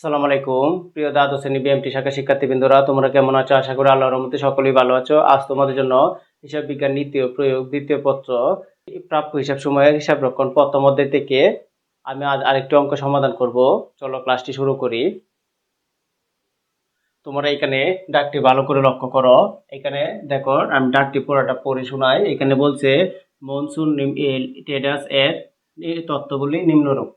আসসালামু আলাইকুম। প্রিয় দ্বাদশ শ্রেণি বিএমটি শাখা শিক্ষার্থীবৃন্দরা, তোমরা কেমন আছো? আশা করি আল্লাহর রহমতে সকলেই ভালো আছো। আজ তোমাদের জন্য হিসাব বিজ্ঞান নীতি প্রয়োগ দ্বিতীয় পত্র প্রাপ্য হিসাব সময়ের হিসাব রক্ষণ প্রথম অধ্যায় থেকে আমি আজ আরেকটি অঙ্ক সমাধান করব। চলো ক্লাসটি শুরু করি। তোমরা এখানে ডাকটি ভালো করে লক্ষ্য করো। এখানে দেখো, আমি ডাকটি পুরোটা পড়ে শোনাই। এখানে বলছে, মনসুন ট্রেডার্স এর তত্ত্বগুলি নিম্নরূপ।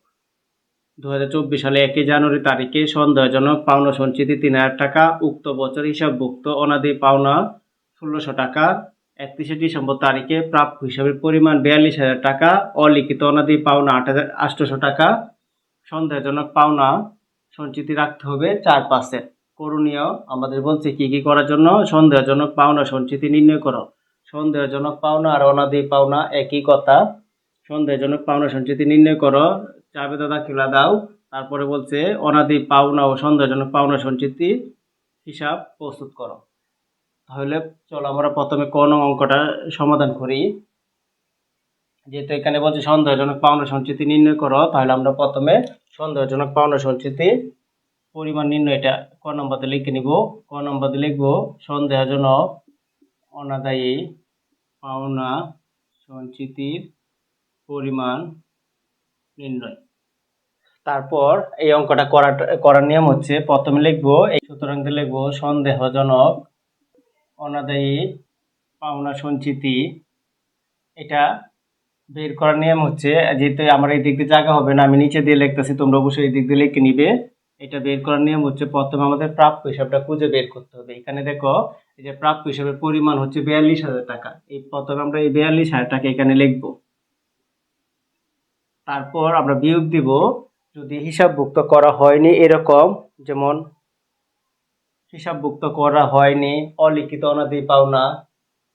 দু হাজার চব্বিশ সালে একই জানুয়ারি তারিখে সন্দেহজনক পাওনা সঞ্চিতি তিন হাজার টাকা, উক্ত বছর হিসাবভুক্ত অনাদি পাওনা ষোলোশো টাকা, একত্রিশে ডিসেম্বর তারিখে প্রাপ্য হিসাবের পরিমাণ বিয়াল্লিশ হাজার টাকা, অলিখিত অনাদি পাওনা আট হাজার আটশোশো টাকা। সন্দেহজনক পাওনা সঞ্চিতি রাখতে হবে চার পার্সেন্ট করণীয়, আমাদের বলছে কি কি করার জন্য? সন্দেহজনক পাওনা সঞ্চিতি নির্ণয় করো। সন্দেহজনক পাওনা আর অনাদি পাওনা একই কথা। সন্দেহজনক পাওনা সঞ্চিতি নির্ণয় করো। চাবেদা দাখিলা দাও। তারপরে বলছে, অনাদি পাওনা ও সন্দেহজনক পাওনা সঞ্চিতি হিসাব প্রস্তুত করো। তাহলে চলো আমরা প্রথমে কোন অঙ্কটা সমাধান করি। যেহেতু এখানে বলছে সন্দেহজনক পাওনা সঞ্চিতি নির্ণয় করো, তাহলে আমরা প্রথমে সন্দেহজনক পাওনা সঞ্চিতি পরিমাণ নির্ণয় এটা ক নম্বরে লিখে নিব। ক নম্বরে লিখব, সন্দেহজনক অনাদায়ী পাওনা সঞ্চিতির পরিমাণ নির্ণয় তারপর এই অঙ্কটা করার করার নিয়ম হচ্ছে প্রথমে লিখব, এই সুতরাং লিখব, সন্দেহজনক, অনাদায়ী, পাওনা সঞ্চিতি। এটা বের করার নিয়ম হচ্ছে, যেহেতু আমার এই দিক দিয়ে জায়গা হবে না, আমি নিচে দিয়ে লিখতেছি, তোমরা অবশ্যই এই দিক দিয়ে লিখে নিবে। এটা বের করার নিয়ম হচ্ছে প্রথমে আমাদের প্রাপ্য হিসাবটা খুঁজে বের করতে হবে। এখানে দেখো, এই যে প্রাপ্য হিসাবের পরিমাণ হচ্ছে বিয়াল্লিশ হাজার টাকা। এই প্রথমে আমরা এই বিয়াল্লিশ হাজার টাকা এখানে লিখব। তারপর আমরা বিয়োগ দিব। যদি হিসাবভুক্ত করা হয়নি এরকম, যেমন হিসাবভুক্ত করা হয়নি, অলিখিত অনাদি পাওনা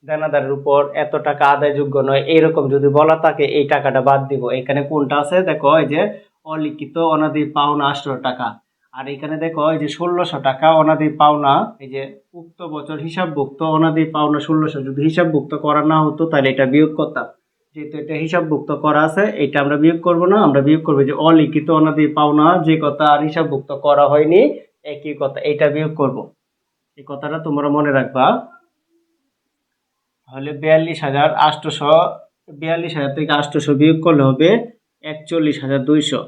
দেনাদারের উপর এত টাকা আদায়যোগ্য নয়, এরকম যদি বলা থাকে, এই টাকাটা বাদ দিব। এখানে কোনটা আছে? দেখো, এই যে অলিখিত অনাদি পাওনা আটশো টাকা। আর এখানে দেখো, এই যে ষোলোশো টাকা অনাদি পাওনা এই যে উক্ত বছর হিসাবভুক্ত অনাদি পাওনা ষোলোশো, যদি হিসাবভুক্ত করা না হতো, তাহলে এটা বিয়োগ করতাম। যেহেতু এটা হিসাবভুক্ত করা আছে এটা আমরা বিয়োগ করব না। আমরা বিয়োগ করব যে অলিখিত অনাদি পাওনা, যে কথা আর হিসাবভুক্ত করা হয়নি, একই কথা। এটা বিয়োগ করব। এই কথাটা তোমরা মনে রাখবা। তাহলে বিয়াল্লিশ হাজার আটশোশো বিয়াল্লিশ হাজার থেকে আটশোশো বিয়োগ করলে হবে একচল্লিশ হাজার দুইশো।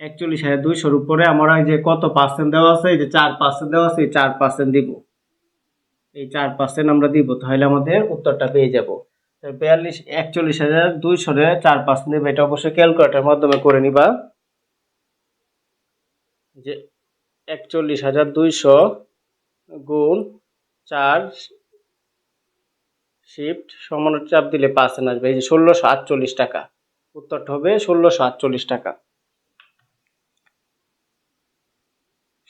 একচল্লিশ হাজার দুইশোর উপরে আমরা যে কত পার্সেন্ট দেওয়া আছে, এই যে চার পার্সেন্ট দেওয়া আছে, এই চার পার্সেন্ট দিব। এই চার পার্সেন্ট আমরা দিব, তাহলে আমাদের উত্তরটা পেয়ে যাব। বিয়াল্লিশ, একচল্লিশ হাজার দুইশোরে চার পাঁচ দেবে এটা অবশ্যই ক্যালকুলেটার মাধ্যমে করে নিবা। যে একচল্লিশ হাজার দুইশো গুণ চার শিফট সমান চাপ দিলে পার্সেন্ট আসবে। এই যে ষোলোশো আটচল্লিশ টাকা। উত্তরটা হবে ষোলোশো আটচল্লিশ টাকা।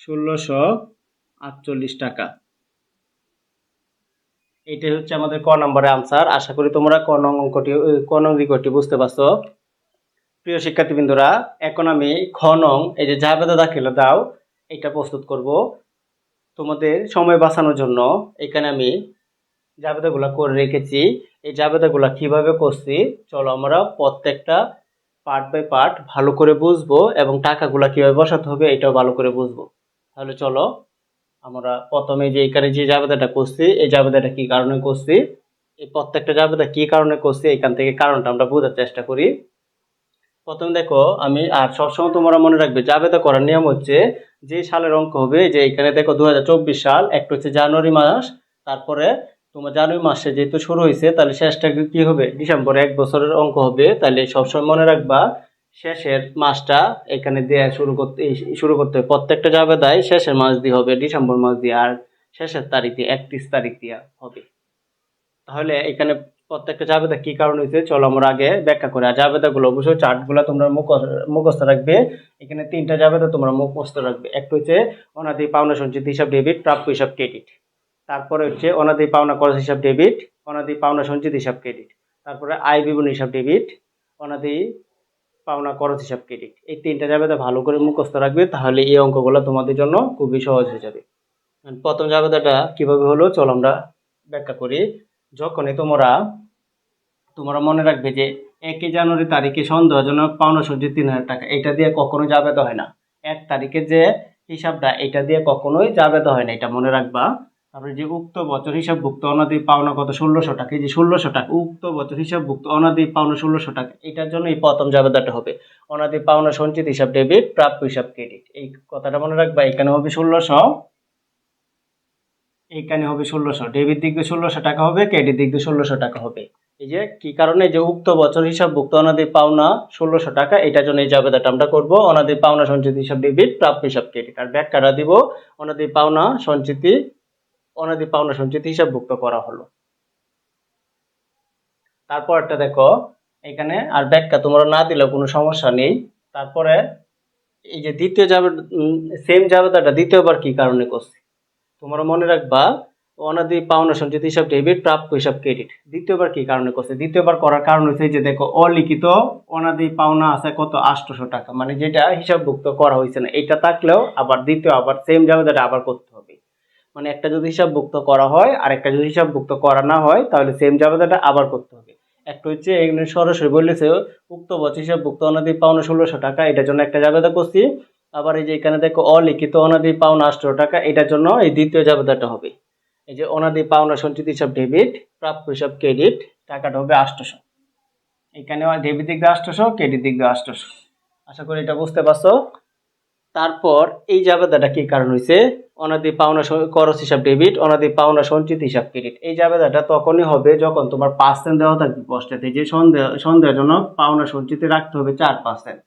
ষোলোশো আটচল্লিশ টাকা। এটাই হচ্ছে আমাদের ক নম্বরের আনসার আশা করি তোমরা ক নং অঙ্কটি ক নং রিকোয়েস্টটি বুঝতে পারছ। প্রিয় শিক্ষার্থীবৃন্দরা, এখন আমি খ নং, এই যে জাবেদা দাখিলা দাও, এটা প্রস্তুত করব। তোমাদের সময় বাঁচানোর জন্য এখানে আমি জাবেদাগুলো করে রেখেছি। এই জাবেদাগুলো কীভাবে করছি, চলো আমরা প্রত্যেকটা পার্ট বাই পার্ট ভালো করে বুঝব এবং টাকাগুলো কীভাবে বসাতে হবে, এটাও ভালো করে বুঝব। তাহলে চলো আমরা প্রথমে যে এখানে যে জাবেদাটা করছি, এই জাবেদাটা কি কারণে করছি? এই প্রত্যেকটা জাবেদা কি কারণে করছি, এখান থেকে কারণটা আমরা বোঝার চেষ্টা করি। প্রথমে দেখো, আমি আর সবসময় তোমরা মনে রাখবে, জাবেদা করার নিয়ম হচ্ছে যে সালের অঙ্ক হবে, যে এখানে দেখো দু হাজার চব্বিশ সাল, একটা হচ্ছে জানুয়ারি মাস, তারপরে তোমার জানুয়ারি মাসে যেহেতু শুরু হয়েছে, তাহলে শেষটা কি হবে? ডিসেম্বরে এক বছরের অঙ্ক হবে, তাহলে সবসময় মনে রাখবা শেষের মাসটা এখানে দেয়া শুরু করতে শুরু করতে হবে। প্রত্যেকটা যাবে দেয় শেষের মাস দিয়ে হবে, ডিসেম্বর মাস দিয়ে, আর শেষের তারিখ দিয়ে একত্রিশ তারিখ দিয়ে হবে। তাহলে এখানে প্রত্যেকটা জাবেদা কি কারণ হয়েছে? চলো আমরা আগে ব্যাখ্যা করি। আর জাবেদাগুলো অবশ্যই চার্টগুলো তোমরা মুখ মুখস্থ রাখবে। এখানে তিনটা জাবেদা তোমরা মুখস্থ রাখবে। একটা হচ্ছে অনাদি পাওনা সঞ্চিত হিসাব ডেবিট, প্রাপ্য হিসাব ক্রেডিট। তারপরে হচ্ছে অনাদি পাওনা খরচ হিসাব ডেবিট, অনাদি পাওনা সঞ্চিত হিসাব ক্রেডিট। তারপরে আয় বিবরণ হিসাব ডেবিট, অনাদি পাওনা খরচ হিসাব ক্রেডিট এই তিনটা জাবেদা ভালো করে মুখস্থ রাখবে, তাহলে এই অঙ্কগুলো তোমাদের জন্য খুবই সহজ হয়ে যাবে। প্রথম জাবেদাটা কীভাবে হলো, চলো আমরা ব্যাখ্যা করি। যখনই তোমরা তোমরা মনে রাখবে যে একই জানুয়ারি তারিখে সন্দেহজনক পাওনা সঞ্চিত তিন হাজার টাকা, এটা দিয়ে কখনো জাবেদা হয় না। এক তারিখে যে হিসাবটা, এটা দিয়ে কখনোই জাবেদা হয় না, এটা মনে রাখবা। তারপরে যে উক্ত বছর হিসাবভুক্ত অনাদি পাওনা কত? ষোলোশো টাকা। এই যে ষোলোশো টাকা, উক্ত বছর হিসাবভুক্ত অনাদি পাওনা ষোলোশো টাকা, এটার জন্য এই প্রথম জাবেদাটা হবে। অনাদি পাওনা সঞ্চিত হিসাব ডেবিট, প্রাপ্য হিসাব ক্রেডিট। এই কথাটা মনে রাখবা, এখানে হবে ষোলোশো। এইখানে হবে ষোলোশো। ডেবিট দিক দিয়ে ষোলোশো টাকা হবে, ক্রেডিট দিক দিয়ে ষোলোশো টাকা হবে। এই যে, কি কারণে যে উক্ত বছর হিসাবভুক্ত অনাদি পাওনা ষোলোশো টাকা, এটার জন্য এই জাবেদাটা আমরা করব, অনাদি পাওনা সঞ্চিত হিসাব ডেবিট, প্রাপ্য হিসাব ক্রেডিট। আর ব্যাখ্যাটা দিব, অনাদি পাওনা সঞ্চিতি অনাদি পাওনা সঞ্চিতি হিসাবভুক্ত করা হলো। তারপরটা দেখো, এখানে আর ব্যাখ্যা তোমরা না দিলেও কোনো সমস্যা নেই। তারপরে এই যে দ্বিতীয় যাবে সেম জাবেদাটা দ্বিতীয়বার কি কারণে করছি? তোমরা মনে রাখবা অনাদি পাওনা সঞ্চিত হিসাব ডেবিট প্রাপ্য হিসাব ক্রেডিট দ্বিতীয়বার কি কারণে করছে? দ্বিতীয়বার করার কারণ হচ্ছে যে দেখো, অলিখিত অনাদি পাওনা আছে কত? আটশোশো টাকা। মানে যেটা হিসাবভুক্ত করা হয়েছে না এটা থাকলেও আবার দ্বিতীয়, আবার সেম জাবেদাটা আবার করতে মানে একটা যদি হিসাবভুক্ত করা হয়, আর একটা যদি হিসাবভুক্ত করা না হয়, তাহলে সেম জাবেদাটা আবার করতে হবে। একটা হচ্ছে, এখানে সরাসরি বলেছে উক্ত বছর হিসাবভুক্ত অনাদি পাওনা ষোলোশো টাকা, এটার জন্য একটা জাবেদা করছি। আবার এই যে এখানে দেখো, অলিখিত অনাদি পাওনা আটশো টাকা, এটার জন্য এই দ্বিতীয় জাবেদাটা হবে। এই যে অনাদি পাওনা সঞ্চিত হিসাব ডেবিট প্রাপ্য হিসাব ক্রেডিট টাকাটা হবে আটশোশো এখানে ডেবিট দিক দিয়ে আটশোশো ক্রেডিট দিক দিয়ে আটশোশো আশা করি এটা বুঝতে পারছ। তারপর এই জাবেদাটা কি কারণ হয়েছে অনাদি পাওনা স- খরচ হিসাব ডেবিট অনাদি পাওনা সঞ্চিত হিসাব ক্রেডিট এই জাবেদাটা তখনই হবে যখন তোমার পার্সেন্ট দেওয়া থাকবে পোস্টেতে যে সন্দেহ সন্দেহজনক পাওনা সঞ্চিতি রাখতে হবে চার পার্সেন্ট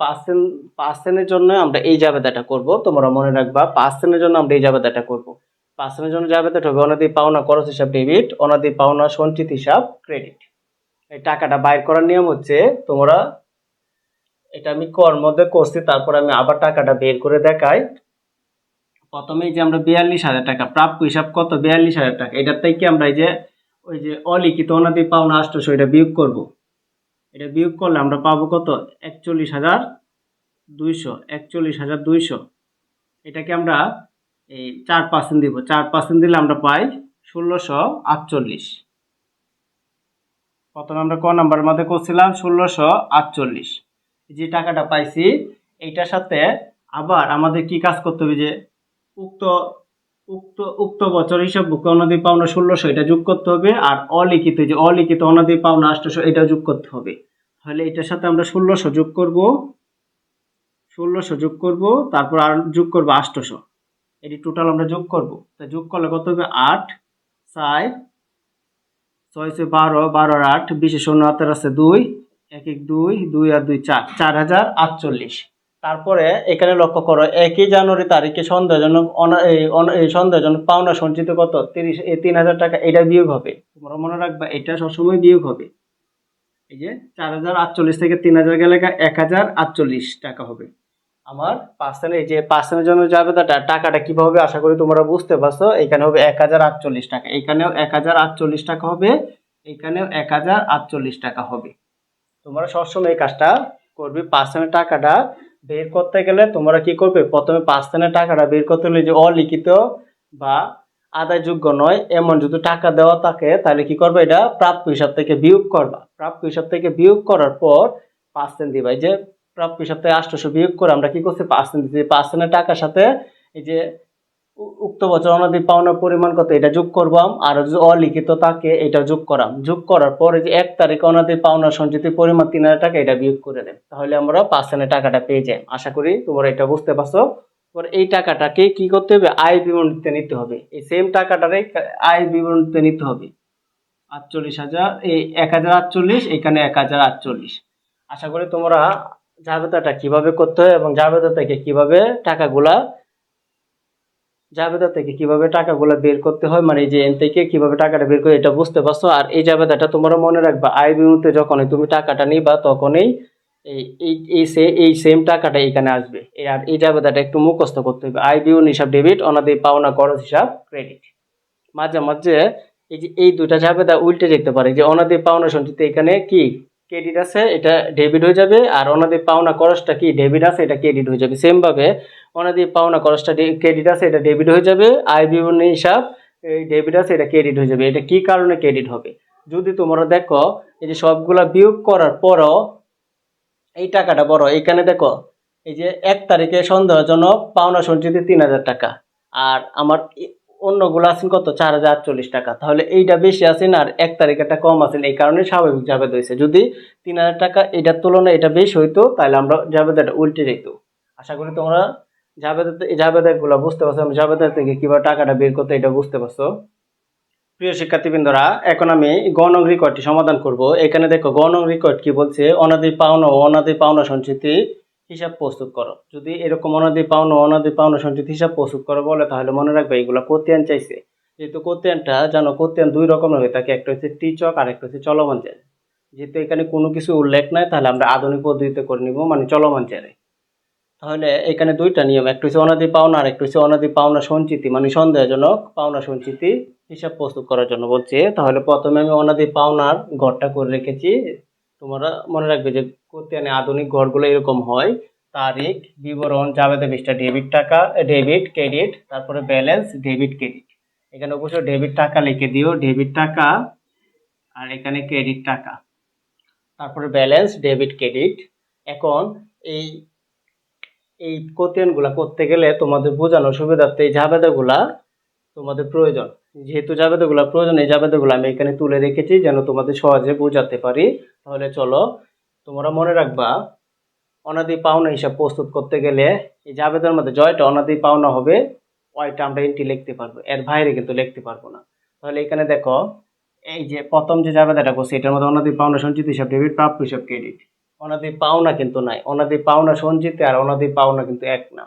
পার্সেন্ট পার্সেন্টের জন্য আমরা এই জাবেদাটা করব। তোমরা মনে রাখবা পার্সেন্টের জন্য আমরা এই জাবেদাটা করব। পার্সেন্টের জন্য জাবেদাটা হবে অনাদি পাওনা খরচ হিসাব ডেবিট অনাদি পাওনা সঞ্চিত হিসাব ক্রেডিট এই টাকাটা বাইর করার নিয়ম হচ্ছে তোমরা এটা আমি কর মধ্যে করছি, তারপর আমি আবার টাকাটা বের করে দেখাই। প্রথমে এই যে আমরা বিয়াল্লিশ হাজার টাকা প্রাপ্য হিসাব কত? বিয়াল্লিশ হাজার টাকা। এটার থেকে আমরা এই যে, ওই যে অলিখিত অনাদি পাওনা আষ্টশো এটা বিয়োগ করব। এটা বিয়োগ করলে আমরা পাবো কত? একচল্লিশ হাজার দুইশো, একচল্লিশ হাজার দুইশো। এটাকে আমরা এই চার পার্সেন্ট দিব। চার পার্সেন্ট দিলে আমরা পাই ষোলোশো আটচল্লিশ। প্রথমে আমরা ক নাম্বারের মধ্যে করছিলাম? ষোলোশো আটচল্লিশ। যে টাকাটা পাইছি, এইটার সাথে আবার আমাদের কি কাজ করতে হবে যে উক্ত উক্ত উক্ত বছর হিসাব বুক অনাদি পাওনা ষোলোশো, এটা যোগ করতে হবে। আর অলিখিত যে অলিখিত অনাদি পাওনা আটশোশো, এটা যোগ করতে হবে। তাহলে এটার সাথে আমরা ষোলোশো যোগ করব। ষোলোশো যোগ করব, তারপর আর যোগ করব আটশোশো। এটি টোটাল আমরা যোগ করব। তা যোগ করলে কত হবে? আট, চার ছয় ছয় বারো বারো আর আট, বিশে শূন্য হাতের আছে দুই, এক এক, দুই দুই আর দুই, চার চার হাজার আটচল্লিশ। তারপরে এখানে লক্ষ্য করো, একই জানুয়ারি তারিখে সন্দেহজনক সন্দেহজনক পাওনা সঞ্চিত কত? তিরিশ তিন হাজার টাকা, এটা বিয়োগ হবে। তোমরা মনে রাখবা, এটা সবসময় বিয়োগ হবে। এই যে চার হাজার আটচল্লিশ থেকে তিন হাজার গেলে এক হাজার আটচল্লিশ টাকা হবে। আমার পার্সেন্ট এই যে পার্সেন্টের জন্য যাবে টাকাটা কীভাবে আশা করি তোমরা বুঝতে পারছ। এখানে হবে এক হাজার আটচল্লিশ টাকা। এখানেও এক হাজার আটচল্লিশ টাকা হবে, এখানেও এক হাজার আটচল্লিশ টাকা হবে। তোমরা সবসময় এই কাজটা করবে। পার্সেন্টের টাকাটা বের করতে গেলে তোমরা কি করবে? প্রথমে পার্সেন্টের টাকাটা বের করতে হলে যে অলিখিত বা আদায়যোগ্য নয়, এমন যদি টাকা দেওয়া থাকে, তাহলে কি করবে? এটা প্রাপ্য হিসাব থেকে বিয়োগ করবা। প্রাপ্য হিসাব থেকে বিয়োগ করার পর পার্সেন্ট দিবা। যে প্রাপ্য হিসাব থেকে আষ্টশো বিয়োগ করে আমরা কি করছি? পার্সেন্ট দিচ্ছি। পার্সেন্টের টাকার সাথে এই যে উক্ত বছর অনাদি পাওনার পরিমাণ কত? এটা যোগ করবাম আর অলিখিত থাকে এটা যোগ করাম। যোগ করার পরে যে এক তারিখে অনাদি পাওনা সঞ্চিতির পরিমাণ তিন হাজার টাকা এটা বিয়োগ করে দেন। তাহলে আমরা পার্সেন্টের টাকাটা পেয়ে যাই। আশা করি তোমরা এটা বুঝতে পারছ। এবার এই টাকাটাকে কি করতে হবে? আয় বিবরণীতে নিতে হবে। এই সেম টাকাটারে আয় বিবরণীতে নিতে হবে। আটচল্লিশ হাজার, এই এক হাজার আটচল্লিশ, এখানে এক হাজার আটচল্লিশ। আশা করি তোমরা জাবেদাটা কীভাবে করতে হয় এবং জাবেদা থেকে কীভাবে টাকাগুলা জাবেদা থেকে কীভাবে টাকাগুলো বের করতে হয় মানে যে এন থেকে কীভাবে টাকাটা বের করে, এটা বুঝতে পারছ? আর এই জাবেদাটা তোমরা মনে রাখবা আয় বিমুতে যখনই তুমি টাকাটা নিবা, তখনই এই এই সে, এই সেম টাকাটা এখানে আসবে। আর এই জাবেদাটা একটু মুখস্থ করতে হবে। আয় বিউন হিসাব ডেবিট অনাদি পাওনা খরচ হিসাব ক্রেডিট মাঝে মাঝে এই যে এই দুটা জাবেদা উল্টে যেতে পারে। যে অনাদি পাওনা সঞ্চিত এখানে কি? ক্রেডিট আছে, এটা ডেবিট হয়ে যাবে। আর অনাদি পাওনা খরচটা কি? ডেবিট আছে, এটা ক্রেডিট হয়ে যাবে। সেম ভাবে অনাদি পাওনা খরচটা ক্রেডিট আছে, এটা ডেবিট হয়ে যাবে। আয় বিবরণী হিসাব, এই ডেবিট আছে, এটা ক্রেডিট হয়ে যাবে। এটা কি কারণে ক্রেডিট হবে? যদি তোমরা দেখো, এই যে সবগুলা বিয়োগ করার পরও এই টাকাটা বড়। এখানে দেখো, এই যে এক তারিখে সন্দেহজনক পাওনা সঞ্চিতি তিন হাজার টাকা। আর আমার অন্যগুলো আছেন কত? চার হাজার আটচল্লিশ টাকা। তাহলে এইটা বেশি আছেন আর এক তারিখেটা কম আছেন, এই কারণে স্বাভাবিক জাবেদ হয়েছে যদি তিন হাজার টাকা এটার তুলনায় এটা বেশি হইতো, তাহলে আমরা জাবেদাটা উল্টে যেত আশা করি তোমরা জাবেদা জাবেদাগুলো বুঝতে পারছ। আমি জাবেদা থেকে কীভাবে টাকাটা বের করতে এটা বুঝতে পারছ। প্রিয় শিক্ষার্থীবৃন্দরা, এখন আমি গণং রেকর্ডটি সমাধান করব। এখানে দেখো গণং রেকর্ড কি বলছে? অনাদি পাওনা ও অনাদি পাওনা সঞ্চিতি হিসাব প্রস্তুত করো। যদি এরকম অনাদি পাওনা অনাদি পাওনা সঞ্চিত হিসাব প্রস্তুত করো বলে, তাহলে মনে রাখবে এগুলো কোতিয়ান চাইছে। যেহেতু কোতিয়ানটা জানো, কোতিয়ান দুই রকমের হয়ে থাকে একটা হচ্ছে টিচক আর একটা হচ্ছে চলমান চেয়ার। যেহেতু এখানে কোনো কিছু উল্লেখ নাই, তাহলে আমরা আধুনিক পদ্ধতিতে করে নিব মানে চলমান চেয়ারে। তাহলে এখানে দুইটা নিয়ম, একটা হচ্ছে অনাদি পাওনা আর একটা হচ্ছে অনাদি পাওনা সঞ্চিতি মানে সন্দেহজনক পাওনা সঞ্চিতি হিসাব প্রস্তুত করার জন্য বলছে। তাহলে প্রথমে আমি অনাদি পাওনার ঘরটা করে রেখেছি তোমরা মনে রাখবে যে কোতিয়ানে আধুনিক ঘরগুলো এরকম হয়। তারিখ, বিবরণ জাবেদা বিশটা ডেবিট টাকা, ডেবিট, ক্রেডিট, তারপরে ব্যালেন্স, ডেবিট, ক্রেডিট। এখানে অবশ্যই ডেবিট টাকা লিখে দিও। ডেবিট টাকা আর এখানে ক্রেডিট টাকা। তারপরে ব্যালেন্স, ডেবিট, ক্রেডিট। এখন এই এই কোতিয়ানগুলা করতে গেলে তোমাদের বোঝানোর সুবিধার্থে এই জাবেদাগুলা তোমাদের প্রয়োজন। যেহেতু জাবেদাগুলা প্রয়োজন, এই জাবেদাগুলো আমি এখানে তুলে রেখেছি যেন তোমাদের সহজে বোঝাতে পারি। তাহলে চলো, তোমরা মনে রাখবা, অনাদি পাওনা হিসাব প্রস্তুত করতে গেলে এই জাবেদার মধ্যে জয়টা অনাদি পাওনা হবে ওয়াইটা আমরা এন্ট্রি লিখতে পারব। এর বাইরে কিন্তু লিখতে পারব না। তাহলে এখানে দেখো, এই যে প্রথম যে জাবেদাটা করছে, এটার মধ্যে অনাদি পাওনা সঞ্চিত হিসাব ডেবিট প্রাপ্য হিসাব ক্রেডিট অনাদি পাওনা কিন্তু নাই। অনাদি পাওনা সঞ্চিত আর অনাদি পাওনা কিন্তু এক না।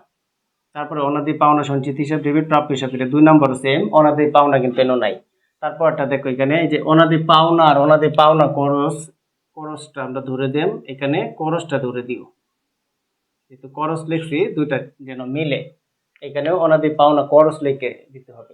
তারপরে অনাদি পাওনা সঞ্চিত হিসাব ডেবিট প্রাপ্য হিসাব, এটা দুই নম্বর সেম অনাদি পাওনা কিন্তু এনো নাই। তারপর তারপরটা দেখো এখানে যে অনাদি পাওনা আর অনাদি পাওনা করস, করসটা আমরা ধরে দেন এখানে করসটা ধরে দিও। যেহেতু করস লিখছি, দুইটা যেন মিলে, এখানেও অনাদি পাওনা করস লিখে দিতে হবে।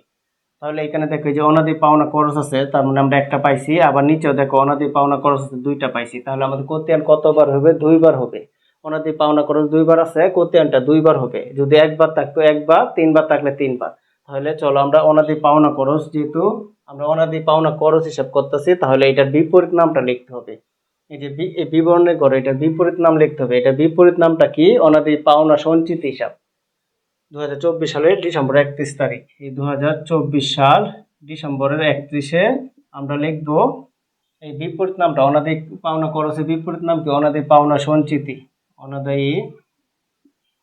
তাহলে এখানে দেখো যে অনাদি পাওনা করস আছে, তার মানে আমরা একটা পাইছি, আবার নিচেও দেখো অনাদি পাওনা করস আছে, দুইটা পাইছি। তাহলে আমাদের কোতিয়ান কতবার হবে? দুইবার হবে। অনাদি পাওনা খরচ দুইবার আছে, কোতিয়ানটা দুইবার হবে। যদি একবার থাকতো একবার, তিনবার থাকলে তিনবার। তাহলে চলো আমরা অনাদি পাওনা খরচ, যেহেতু আমরা অনাদি পাওনা খরচ হিসাব করতেছি, তাহলে এটার বিপরীত নামটা লিখতে হবে। এই যে বিবরণের ঘরে এটার বিপরীত নাম লিখতে হবে। এটা বিপরীত নামটা কি? অনাদি পাওনা সঞ্চিত হিসাব। দুহাজার চব্বিশ সালের ডিসেম্বর একত্রিশ তারিখ। এই দু হাজার চব্বিশ সাল ডিসেম্বরের একত্রিশে আমরা লিখব এই বিপরীত নামটা। অনাদি পাওনা খরচের বিপরীত নাম কি? অনাদি পাওনা সঞ্চিতি। অনাদায়ী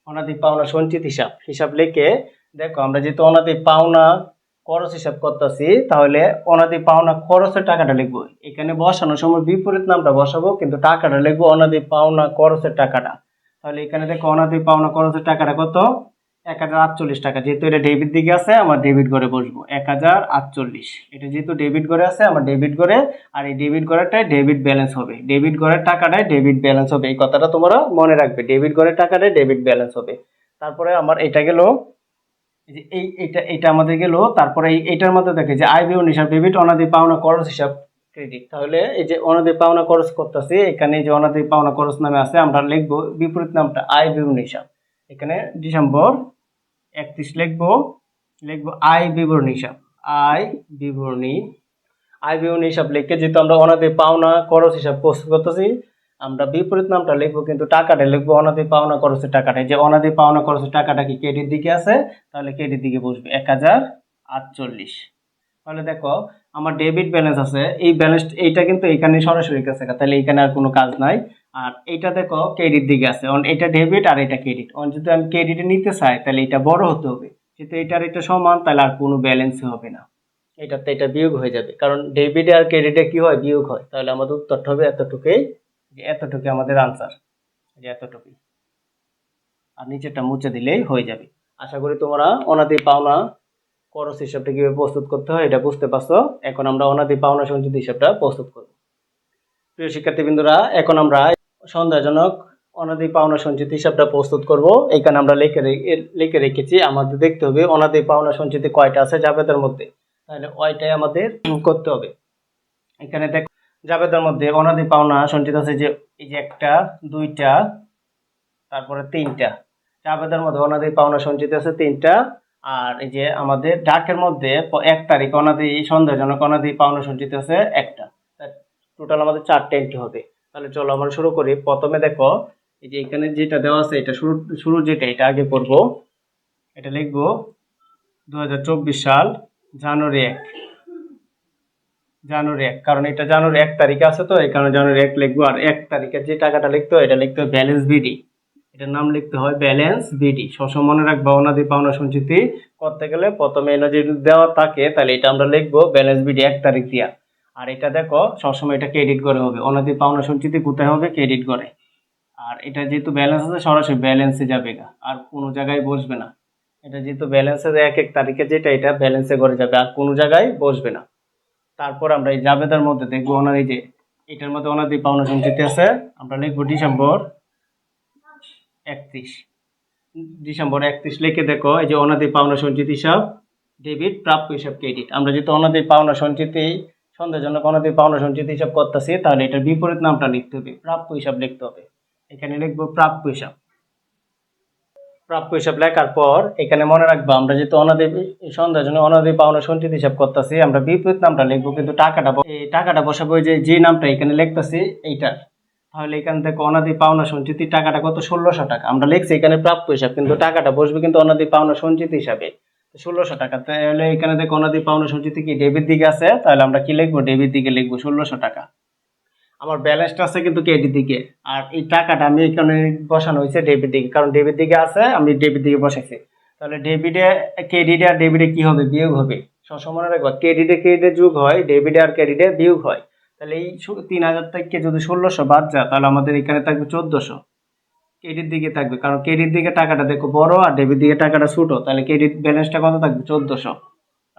অনাদি পাওনা সঞ্চিত হিসাব। হিসাব লিখে, দেখো, আমরা যেহেতু অনাদি পাওনা খরচ হিসাব করতেছি, তাহলে অনাদি পাওনা খরচের টাকাটা লিখব। এখানে বসানোর সময় বিপরীত নামটা বসাবো, কিন্তু টাকাটা লিখব অনাদি পাওনা খরচের টাকাটা। তাহলে এখানে দেখো অনাদি পাওনা খরচের টাকাটা কত? এক হাজার আটচল্লিশ টাকা। যেহেতু এটা ডেবিট দিকে আছে, আমার ডেবিট করে বসবো। এক হাজার আটচল্লিশ। এটা যেহেতু ডেবিট করে আছে, আমার ডেবিট করে, আর এই ডেবিট করাটাই ডেবিট ব্যালেন্স হবে। ডেবিট করার টাকাটাই ডেবিট ব্যালেন্স হবে। এই কথাটা তোমরা মনে রাখবে। ডেবিট করার টাকাটাই ডেবিট ব্যালেন্স হবে। তারপরে আমার এটা গেল যে এই, এটা এটা আমাদের গেল, তারপরে এই, এটার মধ্যে দেখে যে আই বিউন হিসাব ডেবিট অনাদি, পাওনা, খরচ, হিসাব ক্রেডিট তাহলে এই যে অনাদি, পাওনা, খরচ করতেছি, এখানে যে অনাদি, পাওনা, খরচ নামে আছে, আমরা লিখব বিপরীত নামটা, আয় বিউন হিসাব এখানে ডিসেম্বর একত্রিশ লিখব লিখব আয় বিবরণী হিসাব। আয় বিবরণী আয় বিবরণী হিসাব লিখে যেহেতু আমরা অনাদি পাওনা খরচ হিসাব প্রস্তুত করতেছি, আমরা বিপরীত নামটা লিখব কিন্তু টাকাটা লিখব অনাদি পাওনা খরচের টাকাটা। যে অনাদি পাওনা খরচের টাকাটা কি ক্রেডিট দিকে আছে? তাহলে ক্রেডিট দিকে বসবে এক হাজার আটচল্লিশ। তাহলে দেখো, আমার ডেবিট ব্যালেন্স আছে, এই ব্যালেন্স এইটা কিন্তু এখানে সরাসরি কাছে তাহলে এখানে আর কোনো কাজ নাই। আর এইটা দেখো ক্রেডিট দিকে আছে। অন এটা ডেবিট আর এটা ক্রেডিট অন যদি আমি ক্রেডিটে নিতে চাই, তাহলে এটা বড় হতে হবে। যেহেতু এটার এটা সমান, তাহলে আর কোনো ব্যালেন্স হবে না। এটাতে এটা বিয়োগ হয়ে যাবে। কারণ ডেবিটে আর ক্রেডিটে কি হয়? বিয়োগ হয়। তাহলে আমাদের উত্তরটা হবে এতটুকুই, যে এতটুকু আমাদের আনসার যে এতটুকুই। আর নিচেরটা মুছে দিলেই হয়ে যাবে। আশা করি তোমরা অনাদি পাওনা খরচ হিসাবটা কীভাবে প্রস্তুত করতে হয় এটা বুঝতে পারছ। এখন আমরা অনাদি পাওনা সঞ্চিত হিসাবটা প্রস্তুত করব প্রিয় শিক্ষার্থীবৃন্দরা, এখন আমরা সন্দেহজনক, অনাদি পাওনা সঞ্চিত হিসাবটা প্রস্তুত করব। এখানে আমরা লিখে লিখে রেখেছি, আমাদের দেখতে হবে অনাদি পাওনা সঞ্চিত কয়টা আছে জাবেদের মধ্যে। তাহলে ওইটাই আমাদের করতে হবে। এখানে দেখ, জাবেদের মধ্যে অনাদি পাওনা সঞ্চিত আছে যে, এই যে একটা, দুইটা, তারপরে তিনটা। জাবেদের মধ্যে অনাদি পাওনা সঞ্চিত আছে তিনটা, আর এই যে আমাদের ডাকের মধ্যে এক তারিখ অনাদি, সন্দেহজনক অনাদি পাওনা সঞ্চিত আছে একটা। টোটাল আমাদের চারটে এন্ট্রি হবে। তাহলে চলো আমরা শুরু করি। প্রথমে দেখো, এই যে এখানে যেটা দেওয়া আছে, এটা শুরু শুরু যেটা, এটা আগে করব। এটা লিখব চব্বিশ সাল, জানুয়ারি এক। জানুয়ারি এক, কারণ এটা জানুয়ারি এক তারিখে আছে তো, এই কারণে জানুয়ারি এক লিখব। আর এক তারিখে যে টাকাটা লিখতে হয়, এটা লিখতে হয় ব্যালেন্স বিডি এটার নাম লিখতে হয় ব্যালেন্স বিডি সবসময় মনে রাখব, অনাদি পাওনা সঞ্চিতি করতে গেলে প্রথমে এনে যদি দেওয়া থাকে, তাহলে এটা আমরা লিখব ব্যালেন্স বিডি এক তারিখ দিয়া। আর এটা দেখো, সবসময় এটা ক্রেডিট করে হবে। অনাদি পাওনা সঞ্চিতি কোথায় হবে ক্রেডিট করে। আর এটা যেহেতু ব্যালেন্স আছে, সরাসরি ব্যালেন্সে যাবে গা। আর কোনো জায়গায় বসবে না। এটা যেহেতু ব্যালেন্সে এক এক তারিখে যেটা, এটা ব্যালেন্সে করে যাবে। আর কোনো জায়গায় বসবে না। তারপর আমরা এই জাবেদার মধ্যে দেখব ওনার এই যে, এটার মধ্যে ওনাদি পাওনা সঞ্চিতি আছে, আমরা লিখব ডিসেম্বর একত্রিশ। ডিসেম্বর একত্রিশ লিখে দেখো, এই যে অনাদি পাওনা সঞ্চিত হিসাব ডেবিট প্রাপ্য হিসাব ক্রেডিট আমরা যেহেতু অনাদি পাওনা সঞ্চিতি সন্দেহজনক অনাদি পাওনা সঞ্চিত হিসাব করতেছি, তাহলে এটার বিপরীত নামটা লিখতে হবে। প্রাপ্য হিসাব লিখতে হবে। এখানে লিখব প্রাপ্য হিসাব। প্রাপ্য হিসাব লেখার পর এখানে মনে রাখব, আমরা যেহেতু অনাদি সন্দেহজনক অনাদি পাওনা সঞ্চিত হিসাব করতেছি, আমরা বিপরীত নামটা লিখব, কিন্তু টাকাটা এই টাকাটা বসাবো যে যে নামটা এখানে লিখতেছি, এইটার। তাহলে এখান থেকে অনাদি পাওনা সঞ্চিতি টাকাটা কত? ষোলোশো টাকা। আমরা লিখছি এখানে প্রাপ্য হিসাব, কিন্তু টাকাটা বসবে কিন্তু অনাদি পাওনা সঞ্চিত হিসাবে। ষোলোশো টাকা। তাহলে এখানে দেখো অনাদি পাওনা সঞ্চিতি কি? ডেবিট দিকে আছে, তাহলে আমরা কি লিখব? ডেবিট দিকে লিখব ষোলোশো টাকা। আমার ব্যালেন্সটা আছে কিন্তু ক্রেডিট দিকে? আর এই টাকাটা আমি এখানে বসানো হয়েছে ডেবিট দিকে। কারণ ডেবিট দিকে আছে, আমি ডেবিট দিকে বসাইছি। তাহলে ডেবিটে ক্রেডিটে আর ডেবিটে কি হবে? বিয়োগ হবে। সবসময় মনে রাখব ক্রেডিটে ক্রেডিটে যোগ হয় ডেবিটে আর ক্রেডিটে বিয়োগ হয়। তাহলে এই তিন হাজার থেকে যদি ষোলোশো বাদ যায়, তাহলে আমাদের এখানে থাকবে চোদ্দোশো। ক্রেডিট দিকে থাকবে। কারণ ক্রেডিট দিকে টাকাটা দেখো বড় আর ডেবিট দিকে টাকাটা ছোটো। তাহলে ক্রেডিট ব্যালেন্সটা কত থাকবে? চোদ্দোশো।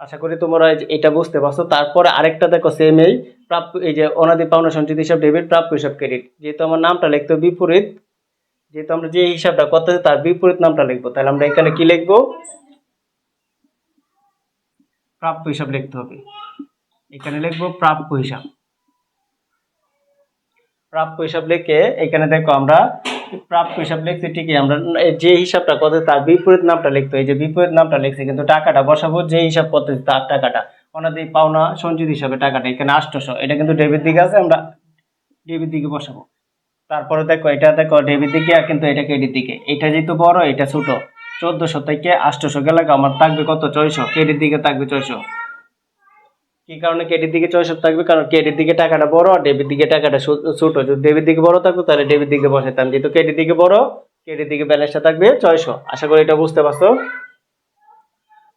আশা করি তোমরা এটা বুঝতে পারছ। তারপরে আরেকটা দেখো সেম এই প্রাপ্য এই যে অনাদি পাওনা সঞ্চিত হিসাব ডেবিট প্রাপ্য হিসাব ক্রেডিট যেহেতু আমার নামটা লিখতে বিপরীত যেহেতু আমরা যে হিসাবটা করতেছি তার বিপরীত নামটা লিখব। তাহলে আমরা এখানে কি লিখব? প্রাপ্য হিসাব লিখতে হবে। এখানে লিখব প্রাপ্য হিসাব। প্রাপ্য হিসাব লিখে এখানে দেখো আমরা প্রাপ্য হিসাব লিখছি ঠিকই, আমরা যে হিসাবটা কত তার বিপরীত নামটা লিখতে এই যে বিপরীত নামটা লিখছি, কিন্তু টাকাটা বসাবো, যে হিসাব করতেছি তার টাকাটা। ওনাদের পাওনা সঞ্চিত হিসাবে টাকাটা, এখানে আটশোশো। এটা কিন্তু ডেবিট দিকে আছে, আমরা ডেবিট দিকে বসাবো। তারপরে দেখো, এটা দেখো, ডেবিট দিকে আর কিন্তু এটা ক্রেডিট দিকে। এটা যেহেতু বড়, এটা ছোট। চোদ্দশো থেকে আষ্টশো গেলে আমার থাকবে কত? ছয়শো। ক্রেডিট দিকে থাকবে ছয়শো। কি কারণে ক্রেডিট দিকে ছয়শো থাকবে? কারণ ক্রেডিট দিকে টাকাটা বড় আর ডেবিট দিকে টাকাটা ছোট। যদি ডেবিট দিকে বড় থাকতো, তাহলে ডেবিট দিকে বসাতাম যেহেতু ক্রেডিট দিকে বড় ক্রেডিট দিকে ব্যালেন্সটা থাকবে ছয়শো আশা করি এটা বুঝতে পারছ?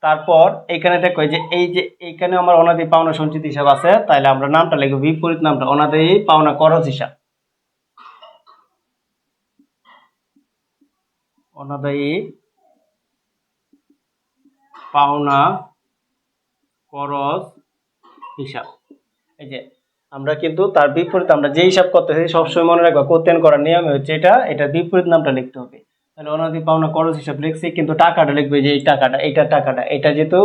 তারপর এখানে দেখো যে, এই যে, এইখানে আমার অনাদি পাওনা সঞ্চিত হিসাব আছে। তাহলে আমরা নামটা লিখব, বিপরীত নামটা, অনাদি পাওনা খরচ হিসাব। অনাদায়ী পাওনা খরচ হিসাব। এই যে, আমরা কিন্তু তার বিপরীত, আমরা যে হিসাব করতেছি, সবসময় মনে রাখব কোতেন করার নিয়ম হচ্ছে এটা, এটার বিপরীত নামটা লিখতে হবে। তাহলে অনাদি পাওনা খরচ হিসাব লিখছি, কিন্তু টাকাটা লিখবে যে এই টাকাটা, এইটা টাকাটা, এটা যেহেতু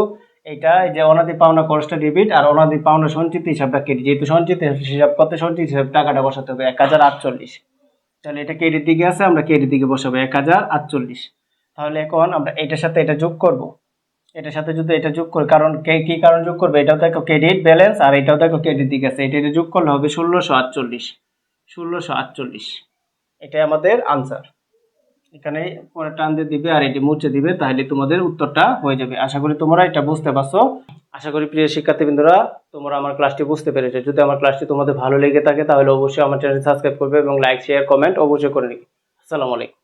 এটা যে অনাদি পাওনা খরচটা ডেবিট আর অনাদি পাওনা সঞ্চিত হিসাবটা কেটে যেহেতু সঞ্চিত হিসাব করতে সঞ্চিত হিসাব টাকাটা বসাতে হবে, এক হাজার আটচল্লিশ। তাহলে এটা কেডির দিকে আছে, আমরা কেডির দিকে বসাবো, এক হাজার আটচল্লিশ। তাহলে এখন আমরা এটার সাথে এটা যোগ করব। এটার সাথে যদি এটা যোগ করি, কারণ কে, কি কারণ যোগ করবে? এটাও দেখো ক্রেডিট ব্যালেন্স আর এটাও দেখো ক্রেডিট দিকে আছে। এটা এটা যোগ করলে হবে ষোলোশো আটচল্লিশ। ষোলোশো আটচল্লিশ। এটাই আমাদের আনসার এখানে পরে টান দিয়ে দিবে আর এটি মুছে দিবে, তাহলে তোমাদের উত্তরটা হয়ে যাবে। আশা করি তোমরা এটা বুঝতে পারছ। আশা করি প্রিয় শিক্ষার্থীবৃন্দরা, তোমরা আমার ক্লাসটি বুঝতে পেরেছ। যদি আমার ক্লাসটি তোমাদের ভালো লেগে থাকে, তাহলে অবশ্যই আমার চ্যানেল সাবস্ক্রাইব করবে এবং লাইক শেয়ার কমেন্ট অবশ্যই করে নিবে। আসসালামু আলাইকুম।